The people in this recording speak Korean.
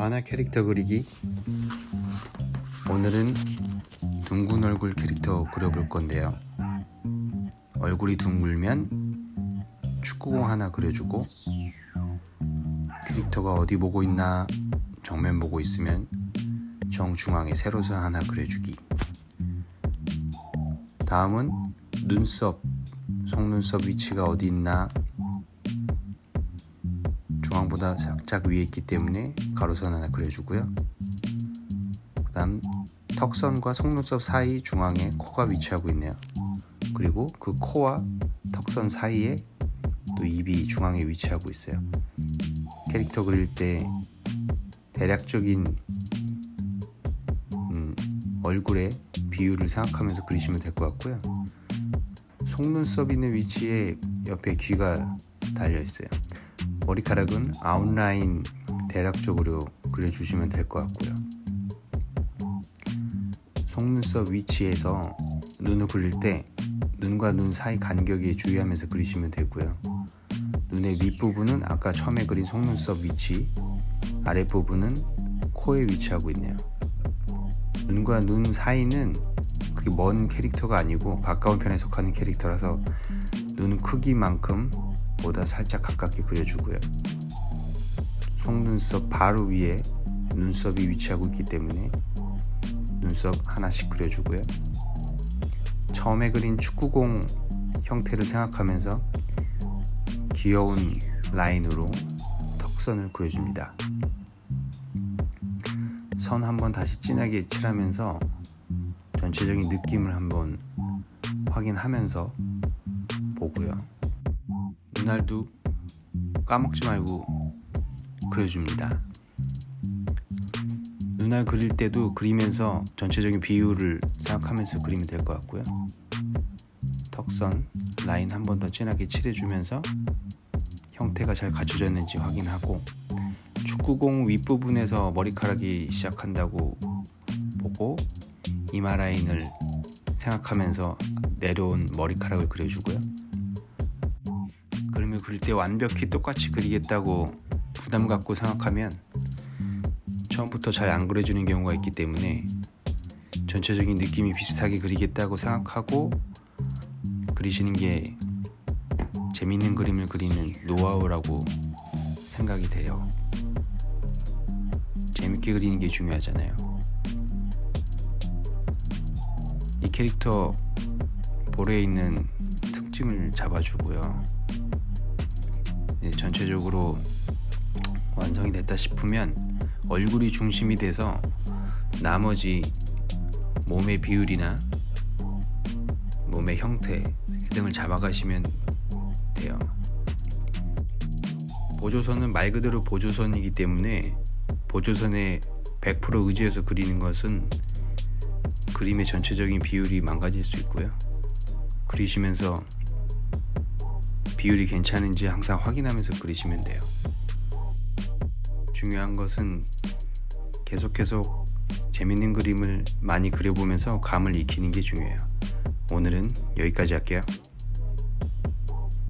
만화 캐릭터 그리기? 오늘은 둥근 얼굴 캐릭터 그려볼 건데요. 얼굴이 둥글면 축구공 하나 그려주고 캐릭터가 어디 보고 있나 정면 보고 있으면 정중앙에 세로선 하나 그려주기. 다음은 눈썹 속눈썹 위치가 어디 있나 중앙보다 살짝 위에 있기 때문에 가로선 하나 그려주고요. 그 다음 턱선과 속눈썹 사이 중앙에 코가 위치하고 있네요. 그리고 그 코와 턱선 사이에 또 입이 중앙에 위치하고 있어요. 캐릭터 그릴 때 대략적인 음, 얼굴의 비율을 생각하면서 그리시면 될 것 같고요. 속눈썹 있는 위치에 옆에 귀가 달려 있어요. 머리카락은 아웃라인 대략적으로 그려주시면 될 것 같고요. 속눈썹 위치에서 눈을 그릴 때 눈과 눈 사이 간격에 주의하면서 그리시면 되고요. 눈의 윗부분은 아까 처음에 그린 속눈썹 위치, 아랫부분은 코에 위치하고 있네요. 눈과 눈 사이는 그렇게 먼 캐릭터가 아니고 가까운 편에 속하는 캐릭터라서 눈 크기만큼 보다 살짝 가깝게 그려주고요. 속눈썹 바로 위에 눈썹이 위치하고 있기 때문에 눈썹 하나씩 그려주고요. 처음에 그린 축구공 형태를 생각하면서 귀여운 라인으로 턱선을 그려줍니다. 선 한번 다시 진하게 칠하면서 전체적인 느낌을 한번 확인하면서 보고요. 눈알도 까먹지 말고 그려줍니다. 눈알 그릴 때도 그리면서 전체적인 비율을 생각하면서 그리면 될 것 같고요. 턱선 라인 한 번 더 진하게 칠해주면서 형태가 잘 갖춰졌는지 확인하고 축구공 윗부분에서 머리카락이 시작한다고 보고 이마 라인을 생각하면서 내려온 머리카락을 그려주고요. 그림을 그릴 때 완벽히 똑같이 그리겠다고 부담 갖고 생각하면 처음부터 잘 안 그려주는 경우가 있기 때문에 전체적인 느낌이 비슷하게 그리겠다고 생각하고 그리시는 게 재밌는 그림을 그리는 노하우라고 생각이 돼요. 재밌게 그리는 게 중요하잖아요. 이 캐릭터 볼에 있는 특징을 잡아주고요. 네, 전체적으로 완성이 됐다 싶으면 얼굴이 중심이 돼서 나머지 몸의 비율이나 몸의 형태 등을 잡아가시면 돼요. 보조선은 말 그대로 보조선이기 때문에 보조선에 100% 의지해서 그리는 것은 그림의 전체적인 비율이 망가질 수 있고요. 그리시면서 비율이 괜찮은지 항상 확인하면서 그리시면 돼요. 중요한 것은 계속 계속 재밌는 그림을 많이 그려보면서 감을 익히는 게 중요해요. 오늘은 여기까지 할게요.